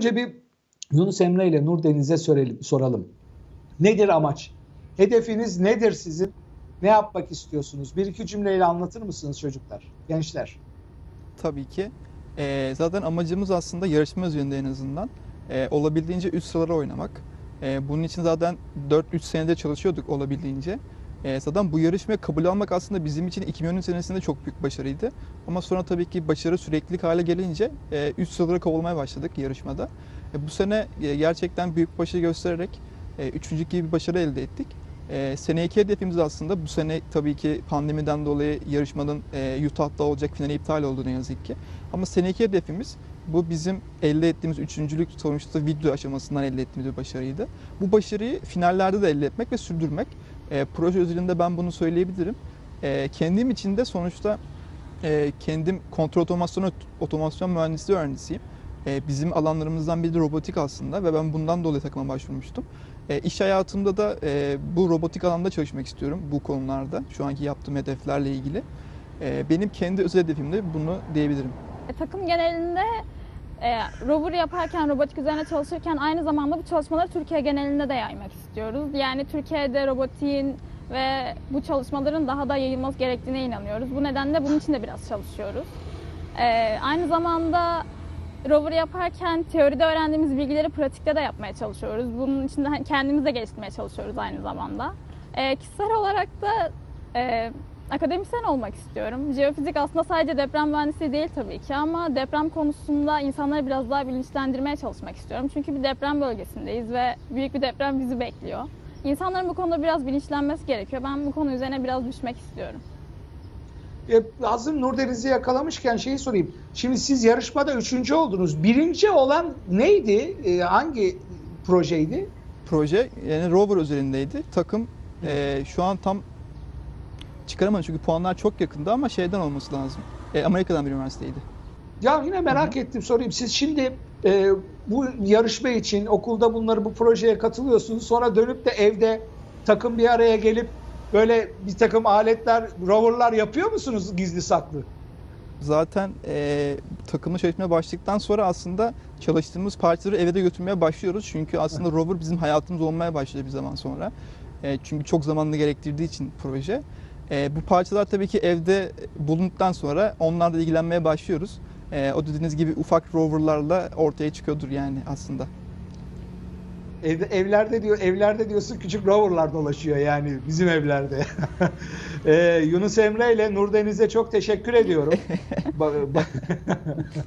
Önce bir Yunus Emre ile Nur Deniz'e soralım. Nedir amaç? Hedefiniz nedir sizin? Ne yapmak istiyorsunuz? Bir iki cümleyle anlatır mısınız çocuklar, gençler? Tabii ki. Ee, zaten amacımız aslında yarışma üzerinde en azından ee, olabildiğince üst sıralara oynamak. Ee, bunun için zaten 4-3 senede çalışıyorduk olabildiğince. Ee, zaten bu yarışmaya kabul almak aslında bizim için 2013 senesinde çok büyük başarıydı. Ama sonra tabii ki başarı süreklilik hale gelince e, üst sıralara kovalmaya başladık yarışmada. E, bu sene e, gerçekten büyük başarı göstererek e, üçüncü gibi bir başarı elde ettik. E, seneki hedefimiz aslında bu sene tabii ki pandemiden dolayı yarışmanın e, Utah'da olacak finali iptal oldu ne yazık ki. Ama seneki hedefimiz bu bizim elde ettiğimiz üçüncülük sonuçta video aşamasından elde ettiğimiz bir başarıydı. Bu başarıyı finallerde de elde etmek ve sürdürmek. E, proje özelinde ben bunu söyleyebilirim. E, kendim için de sonuçta e, kendim kontrol otomasyon otomasyon mühendisliği öğrencisiyim. E, bizim alanlarımızdan biri de robotik aslında ve ben bundan dolayı takıma başvurmuştum. E, iş hayatımda da e, bu robotik alanda çalışmak istiyorum bu konularda. Şu anki yaptığım hedeflerle ilgili. E, benim kendi özel hedefim de bunu diyebilirim. E, takım genelinde e, rover yaparken, robotik üzerine çalışırken aynı zamanda bu çalışmaları Türkiye genelinde de yaymak istiyoruz. Yani Türkiye'de robotiğin ve bu çalışmaların daha da yayılması gerektiğine inanıyoruz. Bu nedenle bunun için de biraz çalışıyoruz. E, aynı zamanda rover yaparken teoride öğrendiğimiz bilgileri pratikte de yapmaya çalışıyoruz. Bunun için de kendimizi de geliştirmeye çalışıyoruz aynı zamanda. E, kişisel olarak da e, akademisyen olmak istiyorum. Jeofizik aslında sadece deprem mühendisliği değil tabii ki ama deprem konusunda insanları biraz daha bilinçlendirmeye çalışmak istiyorum. Çünkü bir deprem bölgesindeyiz ve büyük bir deprem bizi bekliyor. İnsanların bu konuda biraz bilinçlenmesi gerekiyor. Ben bu konu üzerine biraz düşmek istiyorum. E, hazır Nur Deniz'i yakalamışken şeyi sorayım. Şimdi siz yarışmada üçüncü oldunuz. Birinci olan neydi? E, hangi projeydi? Proje yani rover üzerindeydi. Takım e, şu an tam çıkaramadım çünkü puanlar çok yakındı ama şeyden olması lazım. E, Amerika'dan bir üniversiteydi. Ya yine merak ettim sorayım. Siz şimdi e, bu yarışma için okulda bunları bu projeye katılıyorsunuz. Sonra dönüp de evde takım bir araya gelip böyle bir takım aletler, roverlar yapıyor musunuz gizli saklı? Zaten e, takımla çalışmaya başladıktan sonra aslında çalıştığımız parçaları eve de götürmeye başlıyoruz. Çünkü aslında rover bizim hayatımız olmaya başladı bir zaman sonra. E, çünkü çok zamanını gerektirdiği için proje. E, bu parçalar tabii ki evde bulunduktan sonra onlarla ilgilenmeye başlıyoruz. E, o dediğiniz gibi ufak roverlarla ortaya çıkıyordur yani aslında. Evde, evlerde diyor, evlerde diyorsun küçük roverlar dolaşıyor yani bizim evlerde. e, Yunus Emre ile Nur Deniz'e çok teşekkür ediyorum.